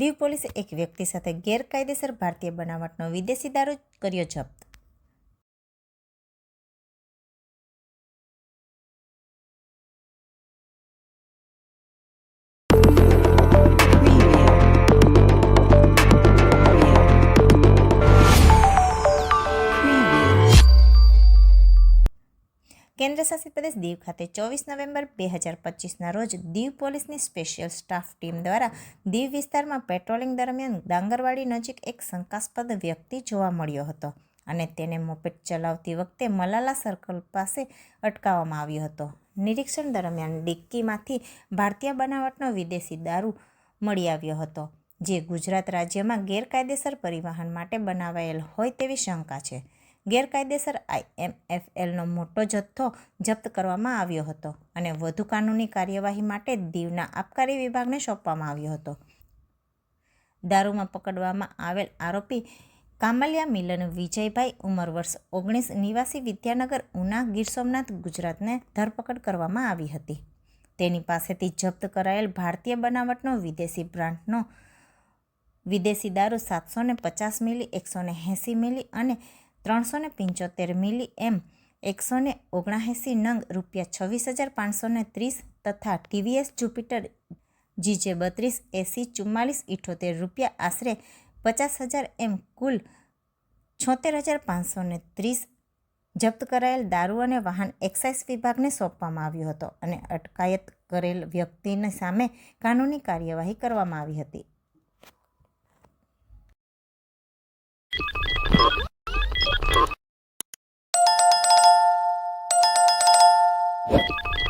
દીવ પોલીસે એક વ્યક્તિ સાથે ગેરકાયદેસર ભારતીય બનાવટનો વિદેશી દારૂ કર્યો જપ્ત. કેન્દ્રશાસિત પ્રદેશ દીવ ખાતે ચોવીસ નવેમ્બર બે હજાર પચીસના રોજ દીવ પોલીસની સ્પેશિયલ સ્ટાફ ટીમ દ્વારા દીવ વિસ્તારમાં પેટ્રોલિંગ દરમિયાન ડાંગરવાડી નજીક એક શંકાસ્પદ વ્યક્તિ જોવા મળ્યો હતો અને તેને મોપેટ ચલાવતી વખતે મલાલા સર્કલ પાસે અટકાવવામાં આવ્યો હતો. નિરીક્ષણ દરમિયાન ડિક્કીમાંથી ભારતીય બનાવટનો વિદેશી દારૂ મળી આવ્યો હતો, જે ગુજરાત રાજ્યમાં ગેરકાયદેસર પરિવહન માટે બનાવાયેલ હોય તેવી શંકા છે. ગેરકાયદેસર આઈએમએફએલનો મોટો જથ્થો જપ્ત કરવામાં આવ્યો હતો અને વધુ કાનૂની કાર્યવાહી માટે દીવના આબકારી વિભાગને સોંપવામાં આવ્યો હતો. દારૂમાં પકડવામાં આવેલ આરોપી કામલિયા મિલન વિજયભાઈ, ઉંમર વર્ષ ઓગણીસ, નિવાસી વિદ્યાનગર, ઉના, ગીર સોમનાથ, ગુજરાતને ધરપકડ કરવામાં આવી હતી. તેની પાસેથી જપ્ત કરાયેલ ભારતીય બનાવટનો વિદેશી બ્રાન્ડનો વિદેશી દારૂ સાતસો ને પચાસ મિલી, એકસો ને એંસી મિલી અને ત્રણસો ને પંચોતેર મિલી એમ એકસો ને ઓગણએંસી નંગ રૂપિયા છવ્વીસ હજાર પાંચસો ને ત્રીસ તથા ટીવીએસ જુપિટર જીજે બત્રીસ, એસી ચુમ્માલીસ, ઇઠોતેર રૂપિયા આશરે પચાસ હજાર એમ કુલ છોતેર હજાર પાંચસો ને ત્રીસ જપ્ત કરાયેલ દારૂ અને વાહન એક્સાઇઝ વિભાગને સોંપવામાં આવ્યો હતો અને અટકાયત કરેલ વ્યક્તિની સામે કાનૂની કાર્યવાહી કરવામાં આવી હતી. you